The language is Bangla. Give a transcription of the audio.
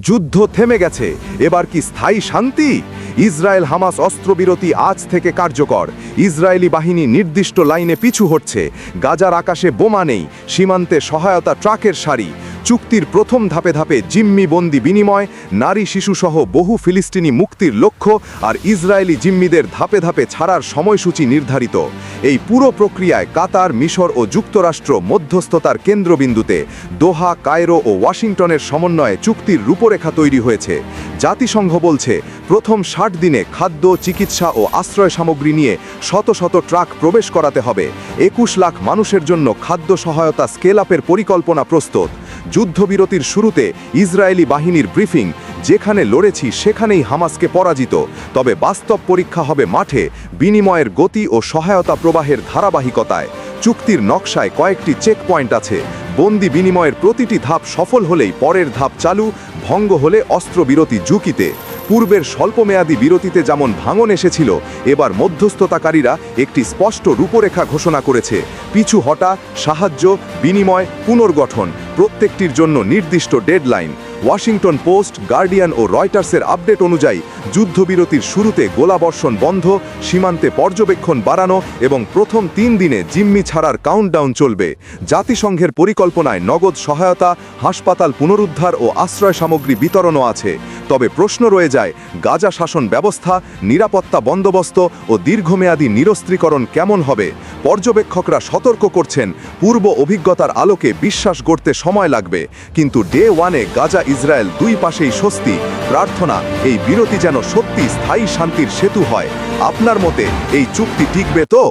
যুদ্ধ থেমে গেছে। এবার কি স্থায়ী শান্তি? ইসরায়েল হামাস অস্ত্রবিরতি আজ থেকে কার্যকর। ইসরায়েলি বাহিনী নির্দিষ্ট লাইনে পিছু হচ্ছে গাজার আকাশে বোমা নেই। সীমান্তে সহায়তা ট্রাকের সারি। চুক্তির প্রথম ধাপে ধাপে জিম্মি বন্দি বিনিময়, নারী শিশুসহ বহু ফিলিস্তিনি মুক্তির লক্ষ্য আর ইসরায়েলি জিম্মিদের ধাপে ধাপে ছাড়ার সময়সূচি নির্ধারিত। এই পুরো প্রক্রিয়ায় কাতার, মিশর ও যুক্তরাষ্ট্র মধ্যস্থতার কেন্দ্রবিন্দুতে দোহা, কায়রো ও ওয়াশিংটনের সমন্বয়ে চুক্তির রূপরেখা তৈরি হয়েছে। জাতিসংঘ বলছে, প্রথম ষাট দিনে খাদ্য, চিকিৎসা ও আশ্রয় সামগ্রী নিয়ে শত শত ট্রাক প্রবেশ করাতে হবে। একুশ লাখ মানুষের জন্য খাদ্য সহায়তা স্কেল আপের পরিকল্পনা প্রস্তুত। যুদ্ধবিরতির শুরুতে ইসরায়েলি বাহিনীর ব্রিফিং, যেখানে লড়েছি সেখানেই হামাসকে পরাজিত। তবে বাস্তব পরীক্ষা হবে মাঠে বিনিময়ের গতি ও সহায়তা প্রবাহের ধারাবাহিকতায়। চুক্তির নকশায় কয়েকটি চেক পয়েন্ট আছে। বন্দি বিনিময়ের প্রতিটি ধাপ সফল হলেই পরের ধাপ চালু, ভঙ্গ হলে অস্ত্রবিরতি ঝুঁকিতে। পূর্বের স্বল্পমেয়াদী বিরতিতে যেমন ভাঙন এসেছিল, এবার মধ্যস্থতাকারীরা একটি স্পষ্ট রূপরেখা ঘোষণা করেছে। পিছু হটা, সাহায্য, বিনিময়, পুনর্গঠন প্রত্যেকটির জন্য নির্দিষ্ট ডেডলাইন। ওয়াশিংটন পোস্ট, গার্ডিয়ান ও রয়টার্সের আপডেট অনুযায়ী যুদ্ধবিরতির শুরুতে গোলাবর্ষণ বন্ধ, সীমান্তে পর্যবেক্ষণ বাড়ানো এবং প্রথম তিন দিনে জিম্মি ছাড়ার কাউন্টডাউন চলবে। জাতিসংঘের পরিকল্পনায় নগদ সহায়তা, হাসপাতাল পুনরুদ্ধার ও আশ্রয় সামগ্রী বিতরণও আছে। তবে প্রশ্ন রয়ে যায়, গাজা শাসন ব্যবস্থা, নিরাপত্তা বন্দোবস্ত ও দীর্ঘমেয়াদী নিরস্ত্রীকরণ কেমন হবে? পর্যবেক্ষকরা সতর্ক করছেন, পূর্ব অভিজ্ঞতার আলোকে বিশ্বাস গড়তে সময় লাগবে। কিন্তু ডে ওয়ানে গাজা ইসরায়েল দুই পাশেই স্বস্তি। প্রার্থনা, এই বিরতি যেন সত্যি স্থায়ী শান্তির সেতু হয়। আপনার মতে এই চুক্তি টিকবে তো?